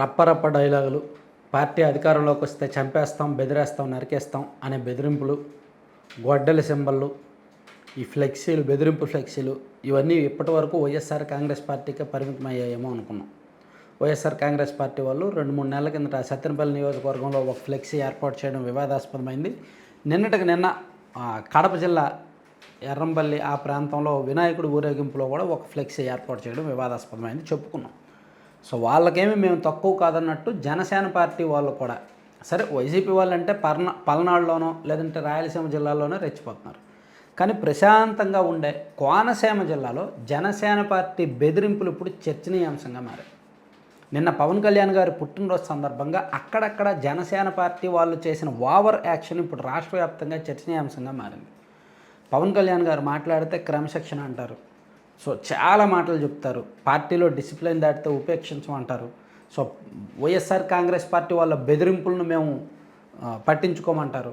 రప్పరప్ప డైలాగులు. పార్టీ అధికారంలోకి వస్తే చంపేస్తాం బెదిరేస్తాం నరికేస్తాం అనే బెదిరింపులు గొడ్డలి సింబళ్ళు ఈ ఫ్లెక్సీలు బెదిరింపు ఫ్లెక్సీలు ఇవన్నీ ఇప్పటి వరకు వైఎస్ఆర్ కాంగ్రెస్ పార్టీకే పరిమితమయ్యాయేమో అనుకున్నాం. వైఎస్ఆర్ కాంగ్రెస్ పార్టీ వాళ్ళు రెండు మూడు నెలల కిందట సత్యనపల్లి నియోజకవర్గంలో ఒక ఫ్లెక్సీ ఏర్పాటు చేయడం వివాదాస్పదమైంది. నిన్నటికి నిన్న కడప జిల్లా ఎర్రంపల్లి ఆ ప్రాంతంలో వినాయకుడి ఊరేగింపులో కూడా ఒక ఫ్లెక్సీ ఏర్పాటు చేయడం వివాదాస్పదమైంది చెప్పుకున్నాం. సో వాళ్ళకేమి మేము తక్కువ కాదన్నట్టు జనసేన పార్టీ వాళ్ళు కూడా సరే వైసీపీ వాళ్ళంటే పర్న పల్నాడులోనో లేదంటే రాయలసీమ జిల్లాలోనో రెచ్చిపోతున్నారు. కానీ ప్రశాంతంగా ఉండే కోనసీమ జిల్లాలో జనసేన పార్టీ బెదిరింపులు ఇప్పుడు చర్చనీయాంశంగా మారాయి. నిన్న పవన్ కళ్యాణ్ గారి పుట్టినరోజు సందర్భంగా అక్కడక్కడ జనసేన పార్టీ వాళ్ళు చేసిన ఓవర్ యాక్షన్ ఇప్పుడు రాష్ట్ర వ్యాప్తంగా చర్చనీయాంశంగా మారింది. పవన్ కళ్యాణ్ గారు మాట్లాడితే క్రమశిక్షణ అంటారు. సో చాలా మాటలు చెప్తారు. పార్టీలో డిసిప్లిన్ దాటితే ఉపేక్షించమంటారు. సో వైఎస్ఆర్ కాంగ్రెస్ పార్టీ వాళ్ళ బెదిరింపులను మేము పట్టించుకోమంటారు.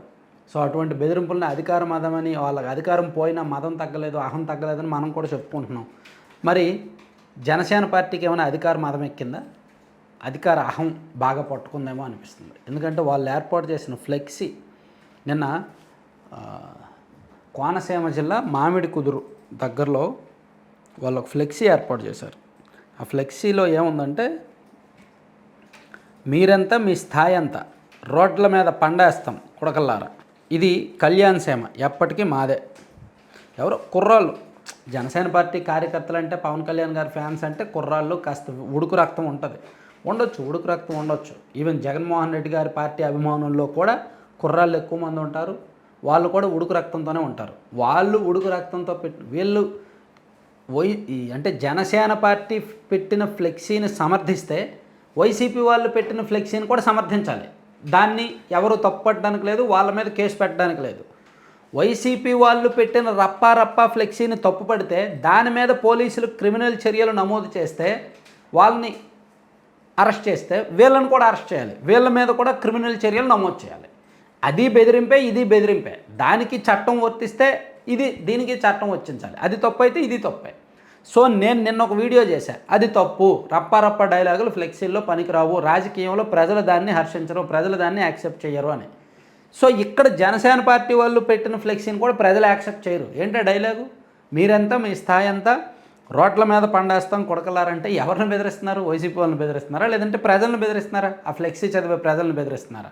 సో అటువంటి బెదిరింపులను అధికార మదమని వాళ్ళకి అధికారం పోయినా మదం తగ్గలేదు అహం తగ్గలేదని మనం కూడా చెప్పుకుంటున్నాం. మరి జనసేన పార్టీకి ఏమైనా అధికార మదం ఎక్కిందా? అధికార అహం బాగా పట్టుకుందేమో అనిపిస్తుంది. ఎందుకంటే వాళ్ళు ఏర్పాటు చేసిన ఫ్లెక్సీ నిన్న కోనసీమ జిల్లా మామిడి కుదురు దగ్గరలో వాళ్ళు ఒక ఫ్లెక్సీ ఏర్పాటు చేశారు. ఆ ఫ్లెక్సీలో ఏముందంటే మీరంతా మీ స్థాయి అంతా రోడ్ల మీద పండేస్తాం కుడకల్లారా. ఇది కళ్యాణ్ సేమ ఎప్పటికీ మాదే. ఎవరో కుర్రాళ్ళు. జనసేన పార్టీ కార్యకర్తలు అంటే పవన్ కళ్యాణ్ గారి ఫ్యాన్స్ అంటే కుర్రాళ్ళు కాస్త ఉడుకు రక్తం ఉంటుంది. ఉండొచ్చు ఉడుకు రక్తం ఉండొచ్చు. ఈవెన్ జగన్మోహన్ రెడ్డి గారి పార్టీ అభిమానుల్లో కూడా కుర్రాళ్ళు ఎక్కువ మంది ఉంటారు. వాళ్ళు కూడా ఉడుకు రక్తంతోనే ఉంటారు. వాళ్ళు ఉడుకు రక్తంతో పెట్టి వీళ్ళు వై ఈ అంటే జనసేన పార్టీ పెట్టిన ఫ్లెక్సీని సమర్థిస్తే వైసీపీ వాళ్ళు పెట్టిన ఫ్లెక్సీని కూడా సమర్థించాలి. దాన్ని ఎవరు తప్పట్టడానికి లేదు వాళ్ళ మీద కేసు పెట్టడానికి లేదు. వైసీపీ వాళ్ళు పెట్టిన రప్పా రప్పా ఫ్లెక్సీని తప్పుపడితే దాని మీద పోలీసులు క్రిమినల్ చర్యలు నమోదు చేస్తే వాళ్ళని అరెస్ట్ చేస్తే వీళ్ళని కూడా అరెస్ట్ చేయాలి. వీళ్ళ మీద కూడా క్రిమినల్ చర్యలు నమోదు చేయాలి. అది బెదిరింపే ఇది బెదిరింపే. దానికి చట్టం వర్తిస్తే ఇది దీనికి చట్టం వర్తించాలి. అది తప్పు అయితే ఇది తప్పే. సో నేను నిన్న ఒక వీడియో చేశా. అది తప్పు. రప్ప రప్ప డైలాగులు ఫ్లెక్సీల్లో పనికిరావు. రాజకీయంలో ప్రజలు దాన్ని హర్షించరు ప్రజలు దాన్ని యాక్సెప్ట్ చేయరు అని. సో ఇక్కడ జనసేన పార్టీ వాళ్ళు పెట్టిన ఫ్లెక్సీని కూడా ప్రజలు యాక్సెప్ట్ చేయరు ఏంటో డైలాగు? మీరంతా మీ స్థాయి అంతా రోడ్ల మీద పండేస్తాం కొడకలారంటే ఎవరిని బెదిరిస్తున్నారు? వైసీపీ వాళ్ళని బెదిరిస్తున్నారా? లేదంటే ప్రజలను బెదిరిస్తున్నారా? ఆ ఫ్లెక్సీ చదివే ప్రజలను బెదిరిస్తున్నారా?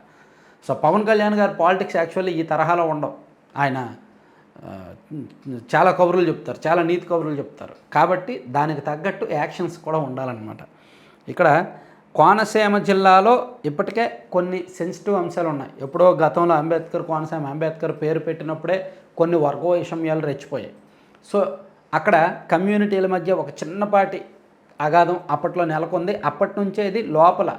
సో పవన్ కళ్యాణ్ గారు పాలిటిక్స్ యాక్చువల్లీ ఈ తరహాలో ఉండవు. ఆయన చాలా కబుర్లు చెప్తారు చాలా నీతి కబుర్లు చెప్తారు. కాబట్టి దానికి తగ్గట్టు యాక్షన్స్ కూడా ఉండాలన్నమాట. ఇక్కడ కోనసీమ జిల్లాలో ఇప్పటికే కొన్ని సెన్సిటివ్ అంశాలు ఉన్నాయి. ఎప్పుడో గతంలో అంబేద్కర్ కోనసీమ అంబేద్కర్ పేరు పెట్టినప్పుడే కొన్ని వర్గ వైషమ్యాలు రెచ్చిపోయాయి. సో అక్కడ కమ్యూనిటీల మధ్య ఒక చిన్నపాటి అగాధం అప్పట్లో నెలకొంది. అప్పటి నుంచే ఇది లోపల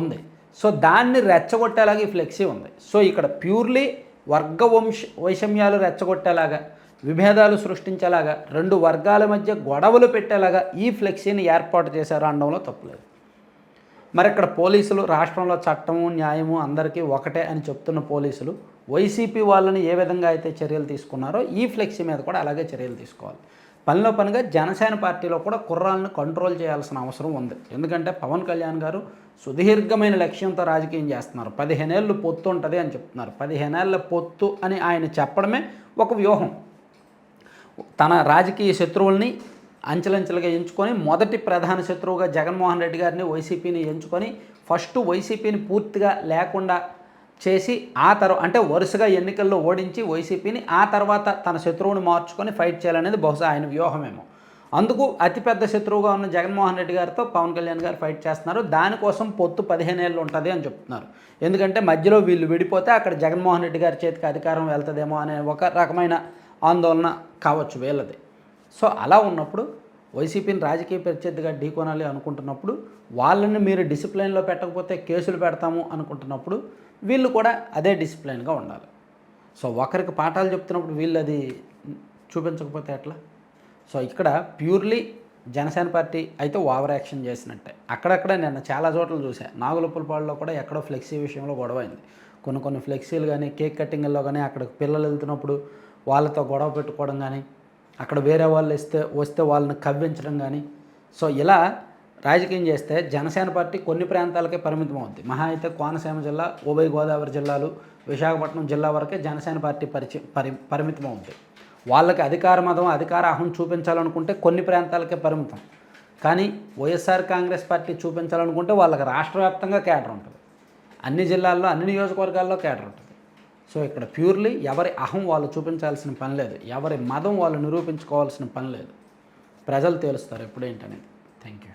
ఉంది. సో దాన్ని రెచ్చగొట్టేలాగా ఈ ఫ్లెక్సీ ఉంది. సో ఇక్కడ ప్యూర్లీ వర్గ వంశ వైషమ్యాలు రెచ్చగొట్టేలాగా విభేదాలు సృష్టించేలాగా రెండు వర్గాల మధ్య గొడవలు పెట్టేలాగా ఈ ఫ్లెక్సీని ఏర్పాటు చేశారు అనడంలో తప్పులేదు. మరి ఇక్కడ పోలీసులు రాష్ట్రంలో చట్టము న్యాయము అందరికీ ఒకటే అని చెప్తున్న పోలీసులు వైసీపీ వాళ్ళని ఏ విధంగా అయితే చర్యలు తీసుకున్నారో ఈ ఫ్లెక్సీ మీద కూడా అలాగే చర్యలు తీసుకోవాలి. పనిలో పనిగా జనసేన పార్టీలో కూడా కుర్రాలను కంట్రోల్ చేయాల్సిన అవసరం ఉంది. ఎందుకంటే పవన్ కళ్యాణ్ గారు సుదీర్ఘమైన లక్ష్యంతో రాజకీయం చేస్తున్నారు. పదిహేనేళ్ళు పొత్తు ఉంటుంది అని చెప్తున్నారు. పదిహేనేళ్ళ పొత్తు అని ఆయన చెప్పడమే ఒక వ్యూహం. తన రాజకీయ శత్రువుల్ని అంచెలంచెలుగా ఎంచుకొని మొదటి ప్రధాన శత్రువుగా జగన్మోహన్ రెడ్డి గారిని వైసీపీని ఎంచుకొని ఫస్ట్ వైసీపీని పూర్తిగా లేకుండా చేసి ఆ తర్వాత అంటే వరుసగా ఎన్నికల్లో ఓడించి వైసీపీని ఆ తర్వాత తన శత్రువుని మార్చుకొని ఫైట్ చేయాలనేది బహుశా ఆయన వ్యూహమేమో. అందుకు అతిపెద్ద శత్రువుగా ఉన్న జగన్మోహన్ రెడ్డి గారితో పవన్ కళ్యాణ్ గారు ఫైట్ చేస్తున్నారు. దానికోసం పొత్తు పదిహేను ఏళ్ళు ఉంటుంది అని చెప్తున్నారు. ఎందుకంటే మధ్యలో వీళ్ళు విడిపోతే అక్కడ జగన్మోహన్ రెడ్డి గారి చేతికి అధికారం వెళ్తుందేమో అనే ఒక రకమైన ఆందోళన కావచ్చు వీళ్ళది. సో అలా ఉన్నప్పుడు వైసీపీని రాజకీయ ప్రత్యర్థిగా ఢీకొనాలి అనుకుంటున్నప్పుడు వాళ్ళని మీరు డిసిప్లైన్లో పెట్టకపోతే కేసులు పెడతాము అనుకుంటున్నప్పుడు వీళ్ళు కూడా అదే డిసిప్లైన్గా ఉండాలి. సో ఒకరికి పాఠాలు చెప్తున్నప్పుడు వీళ్ళు అది చూపించకపోతే ఎట్లా? సో ఇక్కడ ప్యూర్లీ జనసేన పార్టీ అయితే ఓవర్ యాక్షన్ చేసినట్టే. అక్కడక్కడ నిన్న చాలా చోట్ల చూసా నాగులపులపాడులో కూడా ఎక్కడో ఫ్లెక్సీ విషయంలో గొడవ అయింది కొన్ని కొన్ని ఫ్లెక్సీలు కానీ కేక్ కటింగ్లో కానీ అక్కడ పిల్లలు వెళ్తున్నప్పుడు వాళ్ళతో గొడవ పెట్టుకోవడం కానీ అక్కడ వేరే వాళ్ళు ఇస్తే వస్తే వాళ్ళని కవ్వించడం కానీ సో ఇలా రాజకీయం చేస్తే జనసేన పార్టీ కొన్ని ప్రాంతాలకే పరిమితం అవుద్ది. మహా అయితే కోనసీమ జిల్లా ఉభయ గోదావరి జిల్లాలు విశాఖపట్నం జిల్లా వరకే జనసేన పార్టీ పరిచి పరి పరిమితం అవుద్ది. వాళ్ళకి అధికార మతం అధికార అహం చూపించాలనుకుంటే కొన్ని ప్రాంతాలకే పరిమితం. కానీ వైఎస్ఆర్ కాంగ్రెస్ పార్టీ చూపించాలనుకుంటే వాళ్ళకి రాష్ట్ర వ్యాప్తంగా కేటర్ ఉంటుంది. అన్ని జిల్లాల్లో అన్ని నియోజకవర్గాల్లో కేటర్ ఉంటుంది. సో ఇక్కడ ప్యూర్లీ ఎవరి అహం వాళ్ళు చూపించాల్సిన పని లేదు. ఎవరి మతం వాళ్ళు నిరూపించుకోవాల్సిన పని లేదు. ప్రజలు తేలుస్తారు ఎప్పుడేంటనేది. Thank you